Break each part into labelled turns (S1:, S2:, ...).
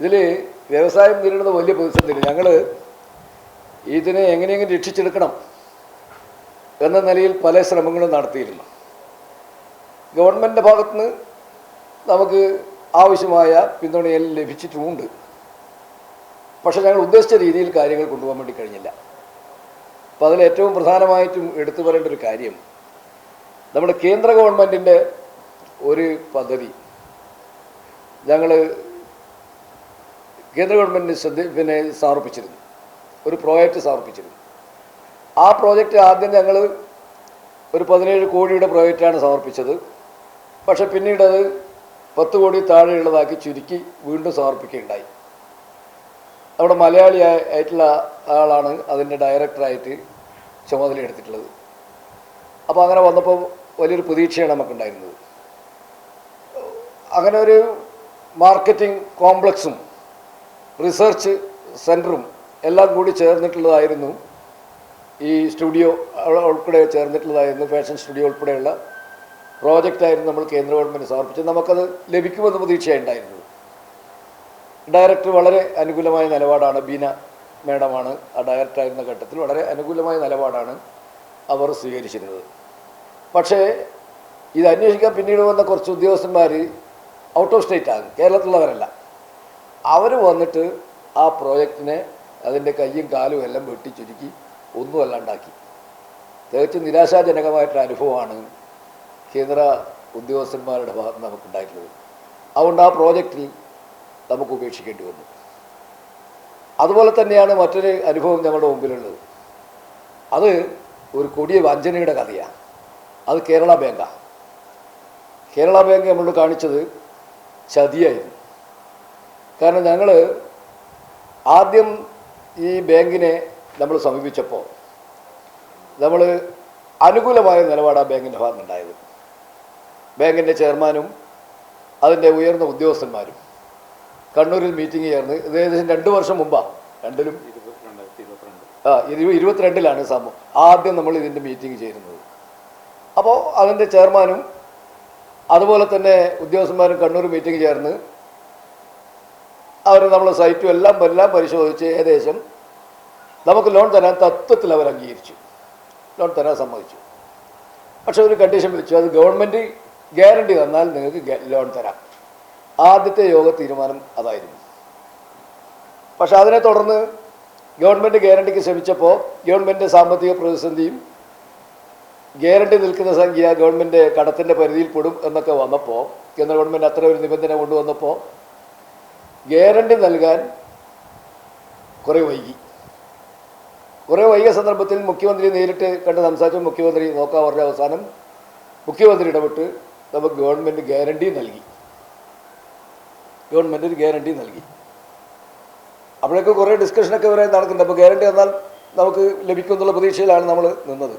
S1: ഇതിൽ വ്യവസായം നേരിടുന്ന വലിയ പ്രതിസന്ധിയാണ്. ഞങ്ങൾ ഇതിനെ എങ്ങനെയെങ്കിലും രക്ഷിച്ചെടുക്കണം എന്ന നിലയിൽ പല ശ്രമങ്ങളും നടത്തിയിരുന്നു ഗവൺമെന്റിന്റെ ഭാഗത്തുനിന്ന് നമുക്ക് ആവശ്യമായ പിന്തുണയെല്ലാം ലഭിച്ചിട്ടുമുണ്ട്. പക്ഷേ ഞങ്ങൾ ഉദ്ദേശിച്ച രീതിയിൽ കാര്യങ്ങൾ കൊണ്ടുപോകാൻ വേണ്ടി കഴിഞ്ഞില്ല. അപ്പോൾ അതിൽ ഏറ്റവും പ്രധാനമായിട്ടും എടുത്തു പറയേണ്ട ഒരു കാര്യം നമ്മുടെ കേന്ദ്ര ഗവൺമെന്റിന്റെ ഒരു പദ്ധതി ഞങ്ങൾ കേന്ദ്ര ഗവൺമെന്റിന് ശ്രദ്ധ പിന്നെ സമർപ്പിച്ചിരുന്നു. ഒരു പ്രോജക്റ്റ് സമർപ്പിച്ചിരുന്നു. ആ പ്രോജക്റ്റ് ആദ്യം ഞങ്ങൾ ഒരു പതിനേഴ് കോടിയുടെ പ്രോജക്റ്റാണ് സമർപ്പിച്ചത്. പക്ഷെ പിന്നീട് അത് പത്ത് കോടി താഴെയുള്ളതാക്കി ചുരുക്കി വീണ്ടും സമർപ്പിക്കുകയുണ്ടായി. നമ്മുടെ മലയാളി ആയ- ആയിട്ടുള്ള ആളാണ് അതിന്റെ ഡയറക്ടറായിട്ട് ചുമതല എടുത്തിട്ടുള്ളത് അപ്പോൾ അങ്ങനെ വന്നപ്പോൾ വലിയൊരു പ്രതീക്ഷയാണ് നമുക്കുണ്ടായിരുന്നത്. അങ്ങനെ ഒരു മാർക്കറ്റിംഗ് കോംപ്ലക്സും റിസർച്ച് സെന്ററും എല്ലാം കൂടി ചേർന്നിട്ടുള്ളതായിരുന്നു ഈ സ്റ്റുഡിയോ ഉൾ- ഉൾപ്പെടെ ചേർന്നിട്ടുള്ളതായിരുന്നു ഫാഷൻ സ്റ്റുഡിയോ ഉൾപ്പെടെയുള്ള പ്രോജക്റ്റായിരുന്നു നമ്മൾ കേന്ദ്ര ഗവൺമെന്റ് സമർപ്പിച്ചത്. നമുക്കത് ലഭിക്കുമെന്ന് പ്രതീക്ഷയുണ്ടായിരുന്നത് ഡയറക്ടർ വളരെ അനുകൂലമായ നിലപാടാണ് ബീന മേഡമാണ്. ആ ഡയറക്ടറായിരുന്ന ഘട്ടത്തിൽ വളരെ അനുകൂലമായ നിലപാടാണ് അവർ സ്വീകരിച്ചിരുന്നത്. പക്ഷേ ഇത് അന്വേഷിക്കാൻ പിന്നീട് വന്ന കുറച്ച് ഉദ്യോഗസ്ഥന്മാർ ഔട്ട് ഓഫ് സ്റ്റേറ്റ് ആണ്. കേരളത്തിലുള്ളവരല്ല. അവർ വന്നിട്ട് ആ പ്രോജക്റ്റിനെ അതിന്റെ കയ്യും കാലും എല്ലാം വെട്ടി ചുരുക്കി ഒന്നും അല്ലാണ്ടാക്കി തികച്ചും നിരാശാജനകമായിട്ടൊരു അനുഭവമാണ് കേന്ദ്ര ഉദ്യോഗസ്ഥന്മാരുടെ ഭാഗത്ത് നമുക്കുണ്ടായിട്ടുള്ളത്. അതുകൊണ്ട് ആ പ്രോജക്റ്റിൽ നമുക്ക് ഉപേക്ഷിക്കേണ്ടി വന്നു. അതുപോലെ തന്നെയാണ് മറ്റൊരു അനുഭവം ഞങ്ങളുടെ മുമ്പിലുള്ളത്. അത് ഒരു കൊടിയ വഞ്ചനയുടെ കഥയാണ്. അത് കേരള ബാങ്കാണ് കേരള ബാങ്ക് നമ്മൾ കാണിച്ചത് ചതിയായിരുന്നു. കാരണം ഞങ്ങൾ ആദ്യം ഈ ബാങ്കിനെ നമ്മൾ സമീപിച്ചപ്പോൾ നമ്മൾ അനുകൂലമായ നിലപാട് ബാങ്കിന്റെ ഭാഗത്തുനിന്നുണ്ടായത്. ബാങ്കിന്റെ ചെയർമാനും അതിന്റെ ഉയർന്ന ഉദ്യോഗസ്ഥന്മാരും കണ്ണൂരിൽ മീറ്റിംഗ് ചേർന്ന് ഏകദേശം രണ്ട് വർഷം മുമ്പാണ് രണ്ടിലും ആ ഇരു ഇരുപത്തിരണ്ടിലാണ് സംഭവം ആദ്യം നമ്മൾ ഇതിന്റെ മീറ്റിംഗ് ചേരുന്നത്. അപ്പോൾ അതിന്റെ ചെയർമാനും അതുപോലെ തന്നെ ഉദ്യോഗസ്ഥന്മാരും കണ്ണൂർ മീറ്റിംഗ് ചേർന്ന് അവർ നമ്മളെ സൈറ്റും എല്ലാം എല്ലാം പരിശോധിച്ച് ഏകദേശം നമുക്ക് ലോൺ തരാൻ തത്വത്തിൽ അവർ അംഗീകരിച്ചു. ലോൺ തരാൻ സമ്മതിച്ചു. പക്ഷെ ഒരു കണ്ടീഷൻ വെച്ചു. അത് ഗവൺമെന്റ് ഗ്യാരണ്ടി തന്നാൽ നിങ്ങൾക്ക് ലോൺ തരാം. ആദ്യത്തെ യോഗ തീരുമാനം അതായിരുന്നു. പക്ഷെ അതിനെ തുടർന്ന് ഗവൺമെന്റ് ഗ്യാരണ്ടിക്ക് ശ്രമിച്ചപ്പോൾ ഗവൺമെന്റ് സാമ്പത്തിക പ്രതിസന്ധിയും ഗ്യാരണ്ടി നിൽക്കുന്ന സംഖ്യ ഗവൺമെന്റ് കടത്തിന്റെ പരിധിയിൽ പെടും എന്നൊക്കെ വന്നപ്പോൾ കേന്ദ്ര ഗവൺമെന്റ് അത്ര ഒരു നിബന്ധന കൊണ്ടുവന്നപ്പോൾ ഗ്യാരണ്ടി നൽകാൻ കുറേ വൈകി. കുറേ വൈകിയ സന്ദർഭത്തിൽ മുഖ്യമന്ത്രി നേരിട്ട് കണ്ട് സംസാരിച്ച മുഖ്യമന്ത്രി നോക്കാൻ പറഞ്ഞ അവസാനം മുഖ്യമന്ത്രി ഇടപെട്ട് നമുക്ക് ഗവൺമെന്റ് ഗ്യാരണ്ടി നൽകി. ഗവൺമെന്റ് ഒരു ഗ്യാരണ്ടി നൽകി. അപ്പോഴൊക്കെ കുറേ ഡിസ്കഷനൊക്കെ വരെ നടക്കുന്നുണ്ട്. അപ്പോൾ ഗ്യാരണ്ടി വന്നാൽ നമുക്ക് ലഭിക്കും എന്നുള്ള പ്രതീക്ഷയിലാണ് നമ്മൾ നിന്നത്.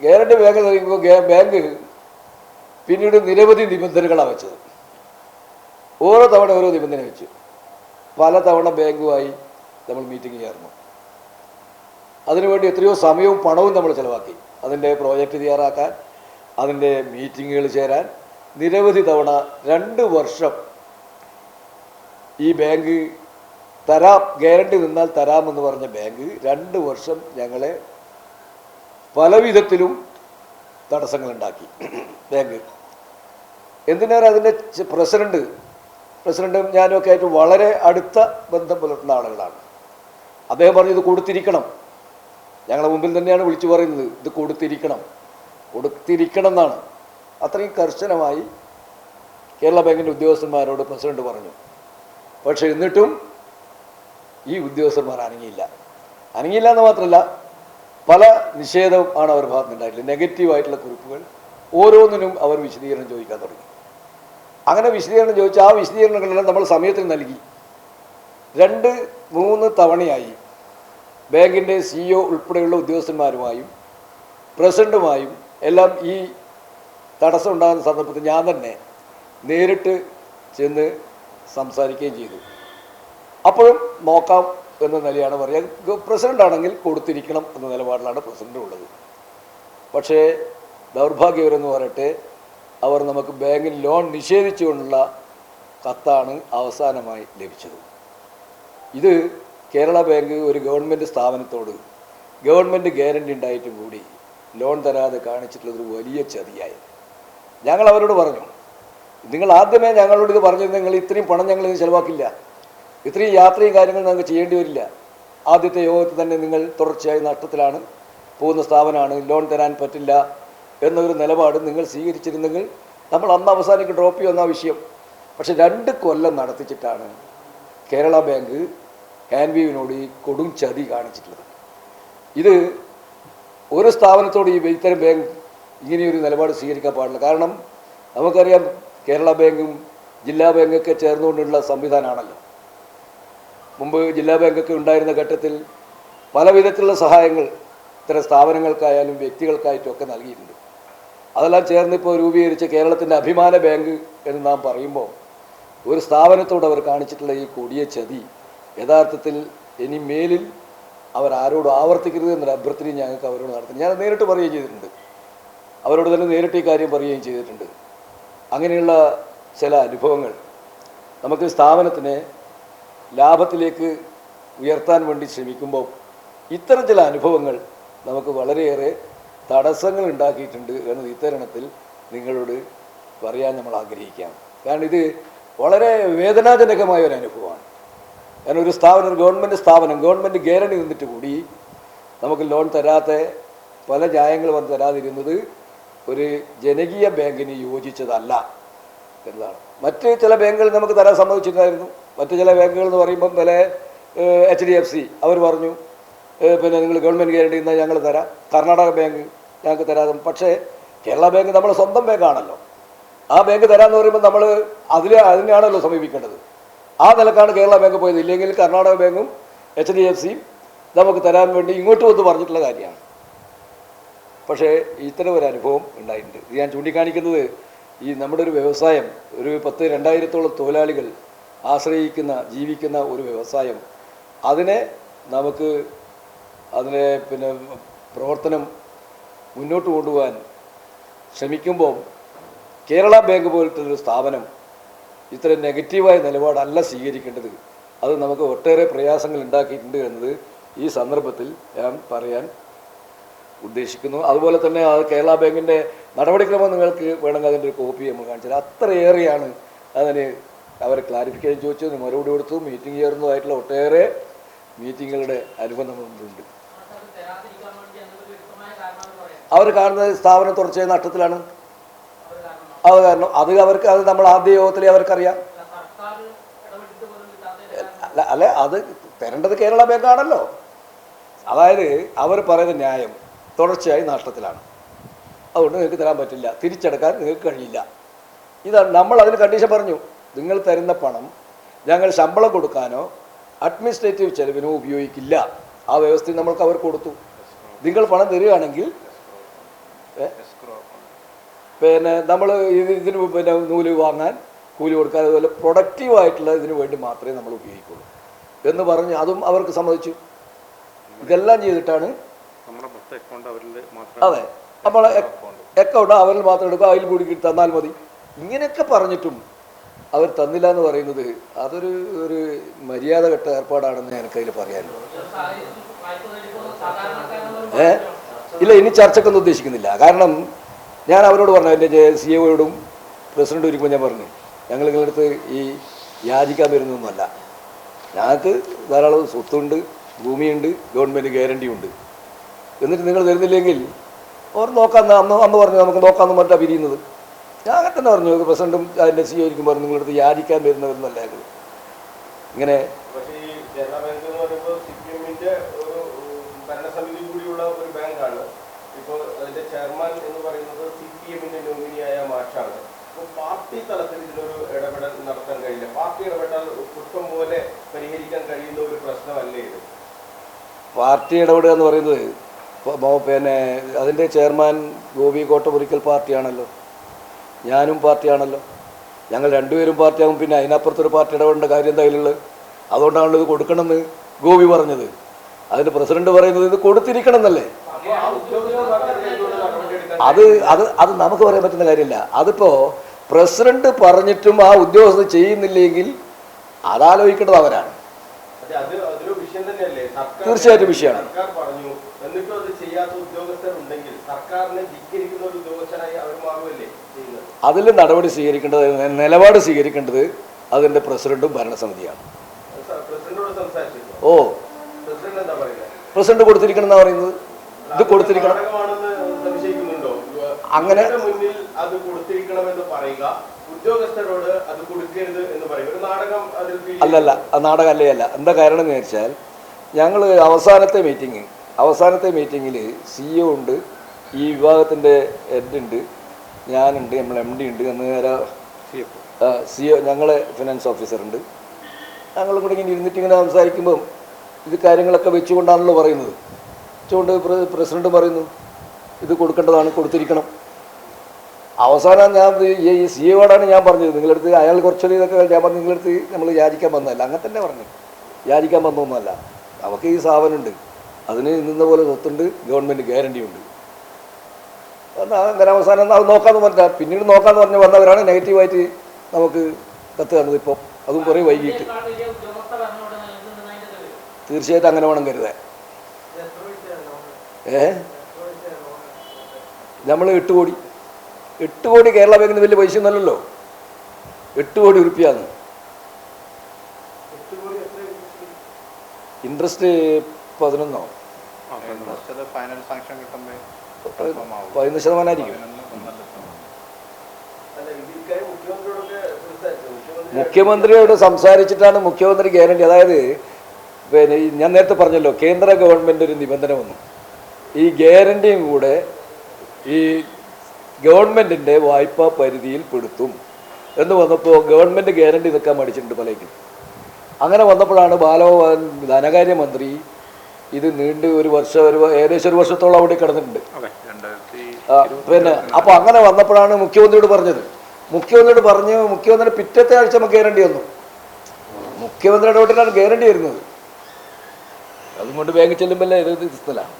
S1: ഗ്യാരണ്ടി ബാങ്ക് നൽകുമ്പോൾ ബാങ്ക് പിന്നീട് നിരവധി നിബന്ധനകളാണ് വെച്ചത്. ഓരോ തവണ ഓരോ നിബന്ധന വെച്ച് പല തവണ ബാങ്കുമായി നമ്മൾ മീറ്റിംഗ് ചേർന്നു. അതിനുവേണ്ടി എത്രയോ സമയവും പണവും നമ്മൾ ചിലവാക്കി. അതിന്റെ പ്രോജക്റ്റ് തയ്യാറാക്കാൻ അതിന്റെ മീറ്റിങ്ങുകൾ ചേരാൻ നിരവധി തവണ രണ്ട് വർഷം ഈ ബാങ്ക് തരാം ഗ്യാരണ്ടി നിന്നാൽ തരാമെന്ന് പറഞ്ഞ ബാങ്ക് രണ്ട് വർഷം ഞങ്ങളെ പല വിധത്തിലും തടസ്സങ്ങളുണ്ടാക്കി. ബാങ്ക്. എന്തിനേറെ അതിന്റെ ചെ- പ്രസിഡന്റ് ഞാനും ഒക്കെ ആയിട്ട് വളരെ അടുത്ത ബന്ധം പുലർത്തുന്ന ആളുകളാണ്. അദ്ദേഹം പറഞ്ഞു ഇത് കൊടുത്തിരിക്കണം. ഞങ്ങളുടെ മുമ്പിൽ തന്നെയാണ് വിളിച്ചു പറയുന്നത് ഇത് കൊടുത്തിരിക്കണം. കൊടുത്തിരിക്കണം എന്നാണ് അത്രയും കർശനമായി കേരള ബാങ്കിന്റെ ഉദ്യോഗസ്ഥന്മാരോട് പ്രസിഡന്റ് പറഞ്ഞു. പക്ഷേ എന്നിട്ടും ഈ ഉദ്യോഗസ്ഥന്മാർ അനങ്ങിയില്ല. അനങ്ങിയില്ല എന്ന് മാത്രമല്ല പല നിഷേധവും ആണ് അവർ ഭാഗത്തുണ്ടായിട്ടുള്ളത് നെഗറ്റീവായിട്ടുള്ള കുറിപ്പുകൾ ഓരോന്നിനും അവർ വിശദീകരണം ചോദിക്കാൻ തുടങ്ങി. അങ്ങനെ വിശദീകരണം ചോദിച്ചാൽ ആ വിശദീകരണങ്ങളെല്ലാം നമ്മൾ സമയത്തിന് നൽകി. രണ്ട് മൂന്ന് തവണയായി ബാങ്കിന്റെ സിഇഒ ഉൾപ്പെടെയുള്ള ഉദ്യോഗസ്ഥന്മാരുമായും പ്രസിഡന്റുമായും എല്ലാം ഈ തടസ്സം ഉണ്ടാകുന്ന സന്ദർഭത്തിൽ ഞാൻ തന്നെ നേരിട്ട് ചെന്ന് സംസാരിക്കുകയും ചെയ്തു. അപ്പോഴും നോക്കാം എന്ന നിലയാണ് പറയുക. പ്രസിഡന്റ് ആണെങ്കിൽ കൊടുത്തിരിക്കണം എന്ന നിലപാടിലാണ് പ്രസിഡന്റ് ഉള്ളത്. പക്ഷേ ദൗർഭാഗ്യകരെന്ന് പറയട്ടെ അവർ നമുക്ക് ബാങ്കിൽ ലോൺ നിഷേധിച്ചുകൊണ്ടുള്ള കത്താണ് അവസാനമായി ലഭിച്ചത്. ഇത് കേരള ബാങ്ക് ഒരു ഗവൺമെന്റ് സ്ഥാപനത്തോട് ഗവൺമെന്റ് ഗ്യാരണ്ടി ഉണ്ടായിട്ടും കൂടി ലോൺ തരാതെ കാണിച്ചിട്ടുള്ളത് ഒരു വലിയ ചതിയായി. ഞങ്ങൾ അവരോട് പറഞ്ഞു നിങ്ങൾ ആദ്യമേ ഞങ്ങളോട് ഇത് പറഞ്ഞത് നിങ്ങൾ ഇത്രയും പണം ഞങ്ങൾ ചെലവാക്കില്ല. ഇത്രയും യാത്രയും കാര്യങ്ങളും ഞങ്ങൾക്ക് ചെയ്യേണ്ടി വരില്ല. ആദ്യത്തെ യോഗത്തിൽ തന്നെ നിങ്ങൾ തുടർച്ചയായി നഷ്ടത്തിലാണ് പോകുന്ന സ്ഥാപനമാണ്. ലോൺ തരാൻ പറ്റില്ല. എന്നൊരു നിലപാട് നിങ്ങൾ സ്വീകരിച്ചിരുന്നെങ്കിൽ നമ്മൾ അന്ന് അവസാനിക്ക് ഡ്രോപ്പ് ചെയ്യുന്ന വിഷയം. പക്ഷെ രണ്ട് കൊല്ലം നടത്തിച്ചിട്ടാണ് കേരള ബാങ്ക് ഹാൻവീവിനോട് ഈ കൊടും ചതി കാണിച്ചിട്ടുള്ളത്. ഇത് ഒരു സ്ഥാപനത്തോട് ഈ ഇത്തരം ബാങ്ക് ഇങ്ങനെയൊരു നിലപാട് സ്വീകരിക്കാൻ പാടില്ല. കാരണം നമുക്കറിയാം കേരള ബാങ്കും ജില്ലാ ബാങ്കൊക്കെ ചേർന്നുകൊണ്ടുള്ള സംവിധാനമാണല്ലോ. മുമ്പ് ജില്ലാ ബാങ്കൊക്കെ ഉണ്ടായിരുന്ന ഘട്ടത്തിൽ പല വിധത്തിലുള്ള സഹായങ്ങൾ ഇത്തരം സ്ഥാപനങ്ങൾക്കായാലും വ്യക്തികൾക്കായിട്ടും ഒക്കെ നൽകിയിട്ടുണ്ട്. അതെല്ലാം ചേർന്ന് ഇപ്പോൾ രൂപീകരിച്ച കേരളത്തിന്റെ അഭിമാന ബാങ്ക് എന്ന് നാം പറയുമ്പോൾ ഒരു സ്ഥാപനത്തോട് അവർ കാണിച്ചിട്ടുള്ള ഈ കൊടിയ ചതി യഥാർത്ഥത്തിൽ ഇനി മേലിൽ അവർ ആരോടും ആവർത്തിക്കരുത് എന്നൊരു അഭ്യർത്ഥനയും ഞങ്ങൾക്ക് അവരോട് നടത്തുന്നു. ഞാൻ നേരിട്ട് പറയുകയും ചെയ്തിട്ടുണ്ട്. അവരോട് തന്നെ നേരിട്ട് ഈ കാര്യം പറയുകയും ചെയ്തിട്ടുണ്ട്. അങ്ങനെയുള്ള ചില അനുഭവങ്ങൾ നമുക്ക് സ്ഥാപനത്തിനെ ലാഭത്തിലേക്ക് ഉയർത്താൻ വേണ്ടി ശ്രമിക്കുമ്പോൾ ഇത്തരം ചില അനുഭവങ്ങൾ നമുക്ക് വളരെയേറെ തടസ്സങ്ങൾ ഉണ്ടാക്കിയിട്ടുണ്ട് എന്നത് ഇത്തരണത്തിൽ നിങ്ങളോട് പറയാൻ നമ്മൾ ആഗ്രഹിക്കാം കാരണം ഇത് വളരെ വേദനാജനകമായ ഒരു അനുഭവമാണ്. കാരണം ഒരു സ്ഥാപനം ഗവൺമെന്റ് സ്ഥാപനം ഗവൺമെന്റ് ഗ്യാരണ്ടി നിന്നിട്ട് കൂടി നമുക്ക് ലോൺ തരാത്ത പല ന്യായങ്ങൾ വന്ന് തരാതിരുന്നത് ഒരു ജനകീയ ബാങ്കിന് യോജിച്ചതല്ല എന്നതാണ്. മറ്റ് ചില ബാങ്കുകൾ നമുക്ക് തരാൻ സമ്മതിച്ചിട്ടുണ്ടായിരുന്നു. മറ്റ് ചില ബാങ്കുകൾ എന്ന് പറയുമ്പം പല എച്ച് ഡി എഫ് സി അവർ പറഞ്ഞു പിന്നെ നിങ്ങൾ ഗവൺമെന്റ് ഗ്യാരണ്ടി എന്നാൽ ഞങ്ങൾ തരാം. കർണാടക ബാങ്ക് ഞങ്ങൾക്ക് തരാതെ പക്ഷേ കേരള ബാങ്ക് നമ്മൾ സ്വന്തം ബാങ്കാണല്ലോ ആ ബാങ്ക് തരാമെന്ന് പറയുമ്പോൾ നമ്മൾ അതിൽ അതിനെയാണല്ലോ സമീപിക്കേണ്ടത്. ആ നിലക്കാണ് കേരള ബാങ്ക് പോയത്. ഇല്ലെങ്കിൽ കർണാടക ബാങ്കും എച്ച് ഡി എഫ് സിയും നമുക്ക് തരാൻ വേണ്ടി ഇങ്ങോട്ട് വന്ന് പറഞ്ഞിട്ടുള്ള കാര്യമാണ്. പക്ഷേ ഇത്തരം ഒരു അനുഭവം ഉണ്ടായിട്ടുണ്ട്. ഇത് ഞാൻ ചൂണ്ടിക്കാണിക്കുന്നത് ഈ നമ്മുടെ ഒരു വ്യവസായം ഒരു പത്ത് രണ്ടായിരത്തോളം തൊഴിലാളികൾ ആശ്രയിക്കുന്ന ജീവിക്കുന്ന ഒരു വ്യവസായം. അതിനെ നമുക്ക് അതിനെ പിന്നെ പ്രവർത്തനം മുന്നോട്ട് കൊണ്ടുപോകാൻ ശ്രമിക്കുമ്പോൾ കേരള ബാങ്ക് പോലത്തെ ഒരു സ്ഥാപനം ഇത്ര നെഗറ്റീവായ നിലപാടല്ല സ്വീകരിക്കേണ്ടത്. അത് നമുക്ക് ഒട്ടേറെ പ്രയാസങ്ങൾ ഉണ്ടാക്കിയിട്ടുണ്ട് എന്നത് ഈ സന്ദർഭത്തിൽ ഞാൻ പറയാൻ ഉദ്ദേശിക്കുന്നു. അതുപോലെ തന്നെ ആ കേരള ബാങ്കിന്റെ നടപടിക്രമം നിങ്ങൾക്ക് വേണമെങ്കിൽ അതിന്റെ ഒരു കോപ്പി നമ്മൾ കാണിച്ചാൽ അത്രയേറെയാണ് അതിന് അവർ ക്ലാരിഫിക്കേഷൻ ചോദിച്ചത് മറുപടി കൊടുത്തു മീറ്റിംഗ് ചേർന്നതായിട്ടുള്ള ഒട്ടേറെ മീറ്റിങ്ങുകളുടെ അനുഭവം അവർ കാണുന്നത് സ്ഥാപനം തുടർച്ചയായ നഷ്ടത്തിലാണ്. അത് കാരണം അത് അവർക്ക് അത് നമ്മൾ ആദ്യ യോഗത്തിൽ അവർക്കറിയാം. അല്ല അത് തരേണ്ടത് കേരള ബാങ്കാണല്ലോ അതായത് അവർ പറയുന്ന ന്യായം തുടർച്ചയായി നഷ്ടത്തിലാണ്. അതുകൊണ്ട് നിങ്ങൾക്ക് തരാൻ പറ്റില്ല. തിരിച്ചെടുക്കാൻ നിങ്ങൾക്ക് കഴിയില്ല. ഇതാണ് നമ്മൾ അതിന് കണ്ടീഷൻ പറഞ്ഞു. നിങ്ങൾ തരുന്ന പണം ഞങ്ങൾ ശമ്പളം കൊടുക്കാനോ അഡ്മിനിസ്ട്രേറ്റീവ് ചെലവിനോ ഉപയോഗിക്കില്ല. ആ വ്യവസ്ഥ നമ്മൾക്ക് അവർ കൊടുത്തു. നിങ്ങൾ പണം തരികയാണെങ്കിൽ? പിന്നെ നമ്മൾ ഇതിന് പിന്നെ നൂൽ വാങ്ങാൻ കൂലി കൊടുക്കാൻ അതുപോലെ പ്രൊഡക്റ്റീവായിട്ടുള്ള ഇതിന് വേണ്ടി മാത്രമേ നമ്മൾ ഉപയോഗിക്കുള്ളൂ. എന്ന് പറഞ്ഞ് അതും അവർക്ക് സമ്മതിച്ചു. ഇതെല്ലാം ചെയ്തിട്ടാണ്
S2: നമ്മുടെ മൊത്തം അക്കൗണ്ട് അവരിൽ മാത്രം
S1: അതെ. നമ്മൾ അക്കൗണ്ട് അവരിൽ മാത്രം എടുക്കുക. അതിൽ കൂടി തന്നാൽ മതി. ഇങ്ങനെയൊക്കെ പറഞ്ഞിട്ടും അവർ തന്നില്ല എന്ന് പറയുന്നത് അതൊരു ഒരു മര്യാദ കെട്ട ഏർപ്പാടാണെന്ന് എനിക്കതിൽ പറയാനുള്ളൂ. ഏ? ഇല്ല ഇനി ചർച്ചക്കൊന്നും ഉദ്ദേശിക്കുന്നില്ല. കാരണം ഞാൻ അവരോട് പറഞ്ഞു എന്റെ സി എയോടും പ്രസിഡന്റ് ഒരുക്കുമ്പോൾ ഞാൻ പറഞ്ഞു ഞങ്ങൾ നിങ്ങളുടെ അടുത്ത് ഈ യാചിക്കാൻ വരുന്നതൊന്നുമല്ല. ഞങ്ങൾക്ക് ധാരാളം സ്വത്തുണ്ട് ഭൂമിയുണ്ട് ഗവൺമെന്റ് ഗ്യാരണ്ടി ഉണ്ട് എന്നിട്ട് നിങ്ങൾ വരുന്നില്ലെങ്കിൽ അവർ നോക്കാമെന്ന് അന്ന് അന്ന് പറഞ്ഞു നമുക്ക് നോക്കാമെന്ന് പറഞ്ഞാൽ പിരിയുന്നത്. ഞാൻ അങ്ങനെ തന്നെ പറഞ്ഞു. പ്രസിഡന്റും അതിന്റെ സി ഒരിക്കും പറഞ്ഞു നിങ്ങളുടെ അടുത്ത് യാചിക്കാൻ വരുന്നവരെന്നല്ല ഇങ്ങനെ
S3: പക്ഷേ ഈ കേരള ബാങ്ക് എന്ന് പറയുമ്പോൾ സി പി എമ്മിന്റെ ഒരു ഉം, ഭരണസമിതി കൂടിയുള്ള ഒരു ബാങ്കാണ് ഇപ്പോൾ അതിന്റെ ചെയർമാൻ എന്ന് പറയുന്നത് സി പി എമ്മിന്റെ നോമിനിയായ മാഷാണ്. അപ്പോൾ പാർട്ടി തലത്തിൽ ഇതിനൊരു ഇടപെടൽ നടത്താൻ കഴിയില്ല. പാർട്ടി ഇടപെട്ടാൽ കുറ്റം പോലെ പരിഹരിക്കാൻ കഴിയുന്ന ഒരു പ്രശ്നമല്ലേ ഇത്?
S1: പാർട്ടി ഇടപെടുക എന്ന് പറയുന്നത് പിന്നെ അതിന്റെ ചെയർമാൻ ഗോപി കോട്ടപുരിക്കൽ പാർട്ടിയാണല്ലോ. ഞാനും പാർട്ടിയാണല്ലോ. ഞങ്ങൾ രണ്ടുപേരും പാർട്ടിയാകും. പിന്നെ അതിനപ്പുറത്തൊരു പാർട്ടി ഇടപെടേണ്ട കാര്യം എന്തായാലുള്ളത്? അതുകൊണ്ടാണല്ലോ ഇത് കൊടുക്കണമെന്ന് ഗോപി പറഞ്ഞത്. അതിന്റെ പ്രസിഡന്റ് പറയുന്നത് ഇത് കൊടുത്തിരിക്കണം എന്നല്ലേ
S3: അപ്പോൾ ആ ഉദ്യോഗസ്ഥന്മാർക്കെതിരെ എന്തുകൊണ്ട് നടപടിയെടുക്കാൻ
S1: അത് അത് അത് നമുക്ക് പറയാൻ പറ്റുന്ന കാര്യമില്ല. അതിപ്പോ പ്രസിഡന്റ് പറഞ്ഞിട്ടും ആ ഉദ്യോഗസ്ഥർ ചെയ്യുന്നില്ലെങ്കിൽ അതാലോചിക്കേണ്ടത് അവരാണ്. തീർച്ചയായിട്ടും വിഷയമാണ്. അതിൽ നടപടി സ്വീകരിക്കേണ്ടത് നിലപാട് സ്വീകരിക്കേണ്ടത് അതിന്റെ പ്രസിഡന്റും ഭരണസമിതിയാണ്. ഓ.
S3: പ്രസിഡന്റ്
S1: കൊടുത്തിരിക്കണം എന്നാ പറയുന്നത്? ഇത് കൊടുത്തിരിക്കണം. അങ്ങനെ-
S3: മുന്നിൽ അത് കൊടുത്തിരിക്കണമെന്ന് പറയുക. ഉദ്യോഗസ്ഥരോട് അത് കൊടുക്കരുത് എന്ന് പറയും ഒരു നാടകം അതിൽ
S1: അല്ലല്ല നാടകമല്ലേ അല്ല എന്താ കാരണം എന്ന് വെച്ചാൽ ഞങ്ങൾ അവസാനത്തെ മീറ്റിംഗ് അവസാനത്തെ മീറ്റിങ്ങിൽ സി ഒ ഉണ്ട് ഈ വിഭാഗത്തിന്റെ ഹെഡ് ഉണ്ട് ഞാനുണ്ട് നമ്മൾ എം ഡി ഉണ്ട് അന്ന് നേരെ
S2: സി
S1: ഒ ഞങ്ങളെ ഫിനാൻസ് ഓഫീസർ ഉണ്ട്. ഞങ്ങളും കൂടെ ഇങ്ങനെ ഇരുന്നിട്ട് ഇങ്ങനെ സംസാരിക്കുമ്പം ഇത് കാര്യങ്ങളൊക്കെ വെച്ചുകൊണ്ടാണല്ലോ പറയുന്നത്. വെച്ചുകൊണ്ട് പ്രസിഡന്റ് പറയുന്നു ഇത് കൊടുക്കേണ്ടതാണ് കൊടുത്തിരിക്കണം. അവസാനം ഞാൻ ഈ സി എയോടാണ് ഞാൻ പറഞ്ഞത്. നിങ്ങളടുത്ത് അയാൾ കുറച്ചൊരു ഇതൊക്കെ ഞാൻ പറഞ്ഞു നിങ്ങളടുത്ത് നമ്മൾ യാചിക്കാൻ വന്നതല്ല. അങ്ങനെ തന്നെ പറഞ്ഞു. യാചിക്കാൻ വന്നൊന്നുമല്ല നമുക്ക് ഈ സ്ഥാപനമുണ്ട് അതിന് നിന്ന പോലെ സ്വത്തുണ്ട് ഗവൺമെന്റ് ഗ്യാരണ്ടി ഉണ്ട്. എന്നാൽ അങ്ങനെ അവസാനം എന്നാൽ അത് നോക്കാമെന്ന് പറഞ്ഞാൽ പിന്നീട് നോക്കാമെന്ന് പറഞ്ഞ് വന്നവരാണ് നെഗറ്റീവായിട്ട് നമുക്ക് കത്ത് തന്നത് ഇപ്പം. അതും കുറേ വൈകിട്ട്. തീർച്ചയായിട്ടും അങ്ങനെ വേണം കരുതാൻ. ഏ നമ്മൾ എട്ട് കോടി. എട്ട് കോടി കേരള ബാങ്കിന് വലിയ പൈസ ഒന്നല്ലല്ലോ എട്ട് കോടി ഉറുപ്പിയാന്ന്. ഇൻട്രസ്റ്റ് പതിനൊന്നോ? പതിനൊന്ന് ശതമാനമായിരിക്കും. മുഖ്യമന്ത്രിയോട് സംസാരിച്ചിട്ടാണ് മുഖ്യമന്ത്രി ഗ്യാരണ്ടി. അതായത് പിന്നെ ഞാൻ നേരത്തെ പറഞ്ഞല്ലോ കേന്ദ്ര ഗവൺമെന്റ് ഒരു നിബന്ധന വന്നു. ഈ ഗ്യാരണ്ടിയും കൂടെ ഈ ഗവൺമെന്റിന്റെ വായ്പാ പരിധിയിൽ പെടുത്തും. എന്ന് വന്നപ്പോൾ ഗവൺമെന്റ് ഗ്യാരണ്ടി നിൽക്കാൻ മടിച്ചിട്ടുണ്ട് പലയ്ക്കും. അങ്ങനെ വന്നപ്പോഴാണ് ബാലഭവൻ ധനകാര്യമന്ത്രി ഇത് നീണ്ട് ഒരു വർഷം ഒരു ഏകദേശം ഒരു വർഷത്തോളം അവിടെ കിടന്നിട്ടുണ്ട്. പിന്നെ അപ്പോൾ അങ്ങനെ വന്നപ്പോഴാണ് മുഖ്യമന്ത്രിയോട് പറഞ്ഞത്. മുഖ്യമന്ത്രിയോട് പറഞ്ഞ് മുഖ്യമന്ത്രി പിറ്റത്തെ ആഴ്ച നമുക്ക് ഗ്യാരണ്ടി വന്നു. മുഖ്യമന്ത്രിയുടെ വീട്ടിലാണ് ഗ്യാരണ്ടി വരുന്നത്. അതുകൊണ്ട് ബാങ്കിൽ ചെല്ലുമ്പോൾ ഇത് സ്ഥലമാണ്